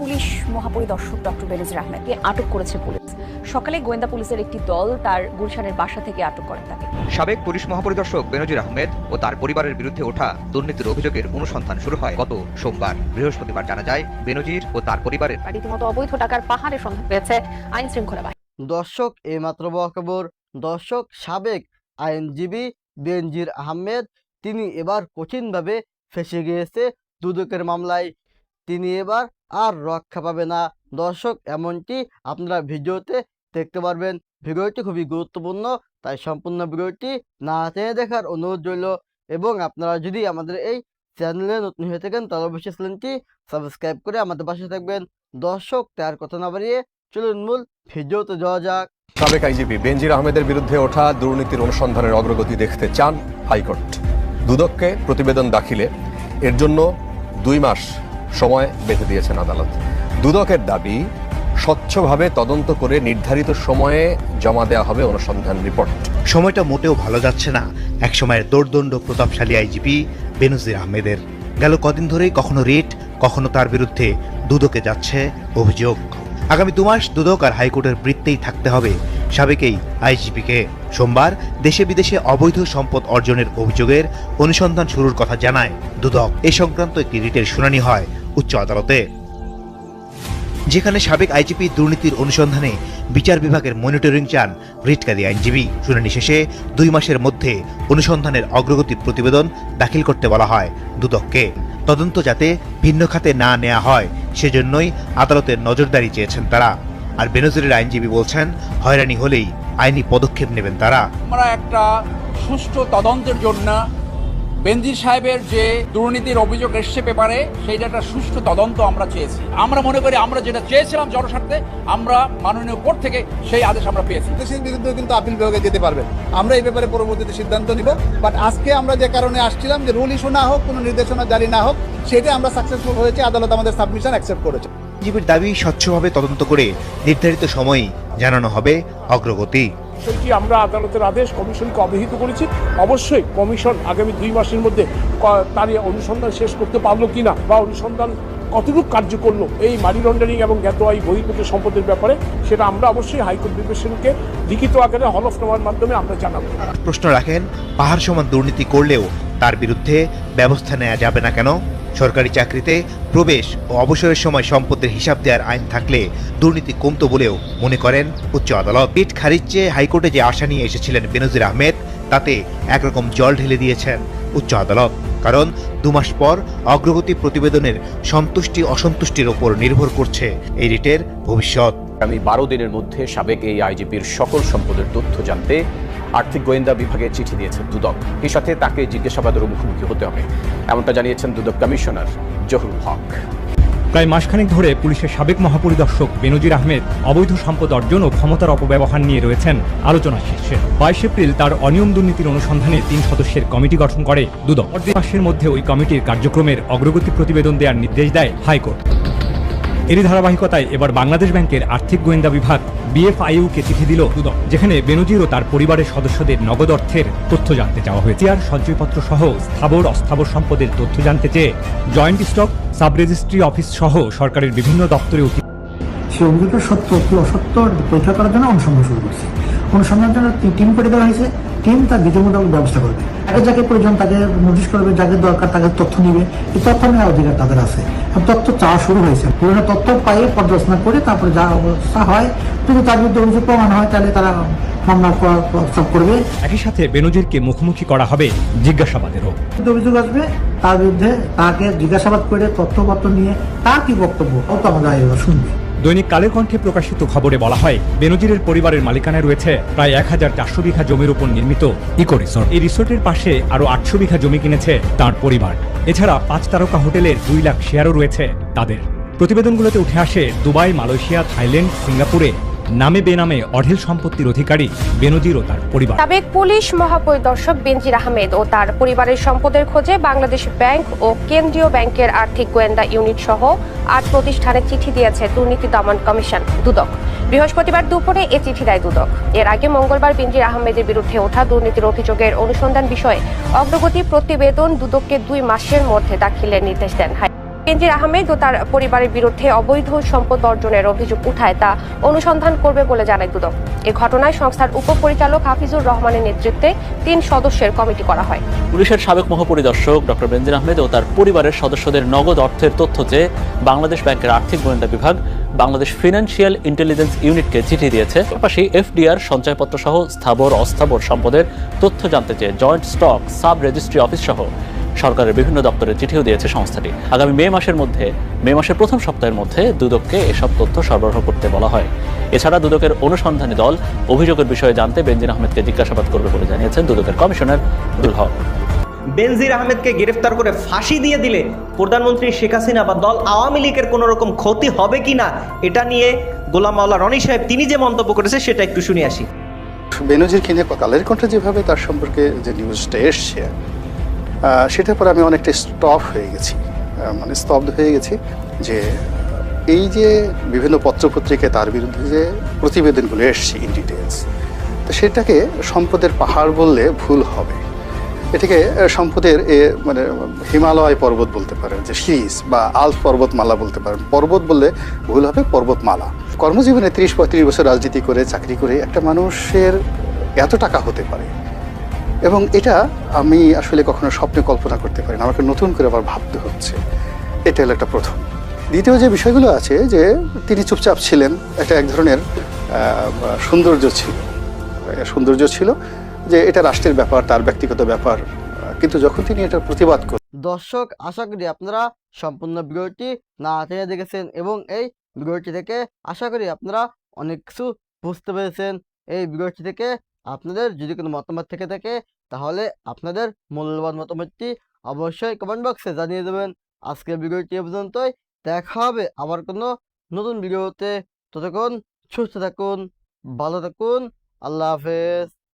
Police মহাপরিদর্শক doctor বেনজির আহমেদকে আটক করেছে পুলিশ। সকালে গোয়েন্দা পুলিশের একটি দল তার গুলশানের বাসা থেকে আটক করে তাকে। সাবেক পুলিশ মহাপরিদর্শক বেনজির আহমেদ ও তার পরিবারের বিরুদ্ধে ওঠা দুর্নীতির অভিযোগের অনুসন্ধান শুরু হয় গত সোমবার। বৃহস্পতিবার জানা যায় বেনজির ও তার পরিবারের রীতিমতো অবৈধ টাকার পাহাড়ে সন্ধান পেয়েছে আইন শৃঙ্খলা বাহিনী। দর্শক এইমাত্র বড় খবর দর্শক সাবেক আইনজীবী বেনজির আহমেদ তিনি এবার কঠিনভাবে ফেসে গিয়েছে দুদকের মামলায়। তিনি এবার আর রক্ষা পাবে না। দর্শক, এমনটি আপনারা ভিডিওতে দেখতে পারবেন। ভিডিওটি খুবই গুরুত্বপূর্ণ, তাই সম্পূর্ণ ভিডিওটি না টেনে দেখার অনুরোধ রইল। এবং আপনারা যদি আমাদের এই চ্যানেলে নতুন হয়ে থাকেন, তাহলে অবশ্যই চ্যানেলটি সাবস্ক্রাইব করে আমাদের পাশে থাকবেন। দর্শক, তার কথা না বাড়িয়ে চলুন মূল ভিডিওতে যাওয়া যাক। সাবেক আইজিপি বেনজির আহমেদের বিরুদ্ধে ওঠা দুর্নীতির অনুসন্ধানের অগ্রগতি দেখতে চান হাইকোর্ট। দুদককে প্রতিবেদন দাখিলে, এর জন্য দুই মাস সময় বেঁধে দিয়েছেন আদালত। দুদকের দাবি, স্বচ্ছভাবে তদন্ত করে নির্ধারিত সময়ে জমা দেওয়া হবে অনুসন্ধান রিপোর্ট। সময়টা মোটেও ভালো যাচ্ছে না। একসময়ের দৌর্দণ্ড প্রতাপশালী আইজিপি বেনজির আহমেদের। গেল কদিন ধরেই কখনো রেট, কখনো তার বিরুদ্ধে দুদকে যাচ্ছে অভিযোগ। আগামী দু মাস দুদক আর হাইকোর্টের বৃত্তেই থাকতে হবে। সাবেকেই আইজিপিকে সোমবার দেশে বিদেশে অবৈধ সম্পদ অর্জনের অভিযোগের অনুসন্ধান শুরুর কথা জানায় দুদক। এ সংক্রান্ত একটি রিটের শুনানি হয়। উচ্চ আদালতে। যেখানে সাবেক আইজিপি দুর্নীতির অনুসন্ধানে বিচার বিভাগের মনিটরিং চান রিটকারী আইনজীবী। শুনানি শেষে দুই মাসের মধ্যে অনুসন্ধানের অগ্রগতি প্রতিবেদন দাখিল করতে বলা হয় দুদককে। তদন্ত যাতে ভিন্ন খাতে না নেওয়া হয়, সেজন্যই আদালতের নজরদারি চেয়েছেন তারা। আর বেনজিরের আইনজীবী বলছেন, হয়রানি হলেই আইনি পদক্ষেপ নেবেন তারা। আমরা একটা সুষ্ঠু তদন্তের জন্য বেনজির সাহেবের যে দুর্নীতির অভিযোগ এসছে পেপারে সেইটা একটা সুষ্ঠু তদন্ত আমরা চেয়েছি। আমরা মনে করি আমরা যেটা চেয়েছিলাম জনস্বার্থে আমরা মাননীয় কোর্ট থেকে সেই আদেশ আমরা পেয়েছি। দেশের বিরুদ্ধে কিন্তু আপিল বিভাগে যেতে পারবেন। আমরা এই ব্যাপারে পরবর্তীতে সিদ্ধান্ত নিব। বাট আজকে আমরা যে কারণে আসছিলাম যে রুল ইস্যু না হোক কোনো নির্দেশনা জারি না হোক সেটা আমরা সাকসেসফুল হয়েছে আদালত আমাদের সাবমিশন অ্যাকসেপ্ট করেছে। আইনজীবীর দাবি স্বচ্ছভাবে তদন্ত করে নির্ধারিত সময়ই জানানো হবে অগ্রগতি। বিষয়টি আমরা আদালতের আদেশ কমিশনকে অবহিত করেছি? অবশ্যই কমিশন আগামী দুই মাসের মধ্যে ক- তার অনুসন্ধান শেষ করতে পারল কিনা বা অনুসন্ধান কতটুকু কার্য করল এই মানি লন্ডারিং এবং জ্ঞাত আয় বহির্ভূত সম্পদের ব্যাপারে সেটা আমরা অবশ্যই হাইকোর্ট বিবেচনকে লিখিত আকারে হলফনামার মাধ্যমে আমরা জানাব। প্রশ্ন রাখেন, পাহাড় সমান দুর্নীতি করলেও তার বিরুদ্ধে ব্যবস্থা নেওয়া যাবে না কেন? সরকারি চাকরিতে প্রবেশ ও অবসরের সময় সম্পদের হিসাব দেওয়ার আইন থাকলে দুর্নীতি কমতো বলেও মনে করেন উচ্চ আদালত। পিঠ খারিজ চেয়ে হাইকোর্টে যে আশা নিয়ে এসেছিলেন বেনজির আহমেদ, তাতে একরকম জল ঢেলে দিয়েছেন উচ্চ আদালত। কারণ দু মাস পর অগ্রগতি প্রতিবেদনের সন্তুষ্টি, অসন্তুষ্টির ওপর নির্ভর করছে এই রিটের ভবিষ্যৎ। আগামী বারো দিনের মধ্যে সাবেক এই আইজিপির সকল সম্পদের তথ্য জানতে আর্থিক গোয়েন্দা বিভাগে চিঠি দিয়েছে দুদক। এই সাথে তাকে জিজ্ঞাসাবাদের মুখোমুখি হতে হবে। এমনটা জানিয়েছেন দুদক কমিশনার জহুরুল হক। প্রায় মাসখানেক ধরে পুলিশের সাবেক মহাপরিদর্শক বেনজির আহমেদ অবৈধ সম্পদ অর্জন ও ক্ষমতার অপব্যবহার নিয়ে রয়েছেন আলোচনা শীর্ষে বাইশ এপ্রিল তার অনিয়ম দুর্নীতির অনুসন্ধানে তিন সদস্যের কমিটি গঠন করে দুদক। মাসের মধ্যে ওই কমিটির কার্যক্রমের অগ্রগতি প্রতিবেদন দেওয়ার নির্দেশ দেয় হাইকোর্ট। এরই ধারাবাহিকতায় এবার বাংলাদেশ ব্যাংকের আর্থিক গোয়েন্দা বিভাগ বিএফআইইউকে চিঠি দিল দুদক, যেখানে বেনজির ও তার পরিবারের সদস্যদের নগদ অর্থের তথ্য জানতে চাওয়া হয়েছে। আর সঞ্চয়পত্র সহ স্থাবর অস্থাবর সম্পদের তথ্য জানতে চেয়ে joint stock, sub registry office সহ সরকারের বিভিন্ন দপ্তরে সে অভিযোগের সত্য কি অসত্য পরীক্ষা করার জন্য অনুসন্ধান শুরু করছে। অনুসন্ধানের জন্য টিম করে দেওয়া হয়েছে। টিম তার বিধি মোতাবেক ব্যবস্থা করবে। যাকে যাকে প্রয়োজন তাকে নোটিশ করবে যাকে দরকার তাকে তথ্য নিবে। এই তথ্য নেওয়ার অধিকার তাদের আছে। তথ্য চাওয়া শুরু হয়েছে। বিভিন্ন তথ্য পাইয়ে পর্যালোচনা করে তারপরে যা অবস্থা হয় যদি তার বিরুদ্ধে অভিযোগ প্রমাণ হয় তাহলে তারা মামলা করবে। একই সাথে বেনজিরকে মুখোমুখি করা হবে জিজ্ঞাসাবাদেরও। অভিযোগ আসবে তার বিরুদ্ধে তাকে জিজ্ঞাসাবাদ করে তথ্যপত্র নিয়ে তার কি বক্তব্য ও তো আমরা শুনবে। দৈনিক কালের কণ্ঠে প্রকাশিত খবরে বলা হয়, বেনজিরের পরিবারের মালিকানায় রয়েছে প্রায় এক হাজার চারশো বিঘা জমির উপর নির্মিত ইকো রিসোর্ট। এই রিসোর্টের পাশে আরও আটশো বিঘা জমি কিনেছে তার পরিবার। এছাড়া পাঁচ তারকা হোটেলের দুই লাখ শেয়ারও রয়েছে তাদের। প্রতিবেদনগুলোতে উঠে আসে দুবাই, মালয়েশিয়া, থাইল্যান্ড, সিঙ্গাপুরে নামে বেনামে অঢেল সম্পত্তির অধিকারী বেনজির ও তার পরিবার। সাবেক পুলিশ মহাপরিদর্শক বেনজির আহমেদ ও তার পরিবারের সম্পদের খোঁজে বাংলাদেশ ব্যাংক ও কেন্দ্রীয় ব্যাংকের আর্থিক গোয়েন্দা ইউনিট সহ আট প্রতিষ্ঠানে চিঠি দিয়েছে দুর্নীতি দমন কমিশন, দুদক। বৃহস্পতিবার দুপুরে এ চিঠি দেয় দুদক। এর আগে মঙ্গলবার বেনজির আহমেদের বিরুদ্ধে ওঠা দুর্নীতির অভিযোগের অনুসন্ধান বিষয়ে অগ্রগতি প্রতিবেদন দুদককে দুই মাসের মধ্যে দাখিলের নির্দেশ দেন বেনজির আহমেদ ও তার পরিবারের বিরুদ্ধে অবৈধ সম্পদ অর্জনের অভিযোগ উঠায় তা অনুসন্ধান করবে বলে জানায় দুদক। এ ঘটনায় সংস্থার উপপরিচালক হাফিজুর রহমানের নেতৃত্বে তিন সদস্যের কমিটি করা হয়। পুলিশের সাবেক মহাপরিদর্শক ডক্টর বেনজির আহমেদ ও তার পরিবারের সদস্যদের নগদ অর্থের তথ্য চেয়ে বাংলাদেশ ব্যাংকের আর্থিক গোয়েন্দা বিভাগ বাংলাদেশ ফিনান্সিয়াল ইন্টেলিজেন্স ইউনিটকে চিঠি দিয়েছে। পাশাপাশি এফডিআর সঞ্চয়পত্র সহ স্থাবর অস্থাবর সম্পদের তথ্য জানতে চেয়ে joint stock sub registry office সহ সরকারের বিভিন্ন দপ্তরে চিঠিও দিয়েছে সংস্থাটি। আগামী মে মাসের মধ্যে মে মাসের প্রথম সপ্তাহের মধ্যে দুদককে এসব তথ্য সরবরাহ করতে বলা হয়। এছাড়া দুদকের অনুসন্ধানী দল অভিযোগের বিষয়ে জানতে বেনজির আহমেদকে জিজ্ঞাসাবাদ করবে বলে জানিয়েছেন দুদকের কমিশনার দুল হক। বেনজির আহমেদকে গ্রেফতার করে ফাঁসি দিয়ে দিলে প্রধানমন্ত্রী শেখ হাসিনা বা দল আওয়ামী লীগের কোনো রকম ক্ষতি হবে কিনা এটা নিয়ে গোলাম মাওলা রনি সাহেব তিনি যে মন্তব্য করেছে সেটা একটু শুনে আসি। বেনজির কিনে কালের কণ্ঠে যেভাবে তার সম্পর্কে যে নিউজটা এসছে সেটার পরে আমি অনেকটা স্টপ হয়ে গেছি। মানে স্তব্ধ হয়ে গেছি যে এই যে বিভিন্ন পত্রপত্রিকায় তার বিরুদ্ধে যে প্রতিবেদনগুলো এসছে ইন ডিটেলস তো সেটাকে সম্পদের পাহাড় বললে ভুল হবে। এটাকে সম্পদের এ মানে হিমালয় পর্বত বলতে পারেন যে সিরিজ বা আল পর্বতমালা বলতে পারেন। পর্বত বললে ভুল হবে, পর্বতমালা। কর্মজীবনে তিরিশ পঁয়ত্রিশ বছর রাজনীতি করে, চাকরি করে একটা মানুষের এত টাকা হতে পারে এবং এটা আমি আসলে কখনো স্বপ্নে কল্পনা করতে পারি না আমাকে নতুন করে আবার ভাবতে হচ্ছে। এটা হলো একটা প্রথম। দ্বিতীয় যে বিষয়গুলো আছে যে তিনি চুপচাপ ছিলেন একটা এক ধরনের সৌন্দর্য ছিল। সৌন্দর্য ছিল যে এটা রাষ্ট্রের ব্যাপার, তার ব্যক্তিগত ব্যাপার, কিন্তু যখন তিনি এটার প্রতিবাদ করলেন দর্শক, আশা করি আপনারা সম্পূর্ণ ভিডিওটি না টেনে দেখেছেন এবং এই ভিডিওটি থেকে আশা করি আপনারা অনেক কিছু বুঝতে পেরেছেন। এই ভিডিওটি থেকে আপনাদের যদি কোনো মতামত থেকে থাকে, তাহলে আপনাদের মূল্যবান মতামতটি অবশ্যই কমেন্ট বক্সে জানিয়ে দেবেন। আজকের ভিডিওটি পর্যন্তই। দেখা হবে আবার কোনো নতুন ভিডিওতে। ততক্ষণ সুস্থ থাকুন, ভালো থাকুন। আল্লাহ হাফেজ।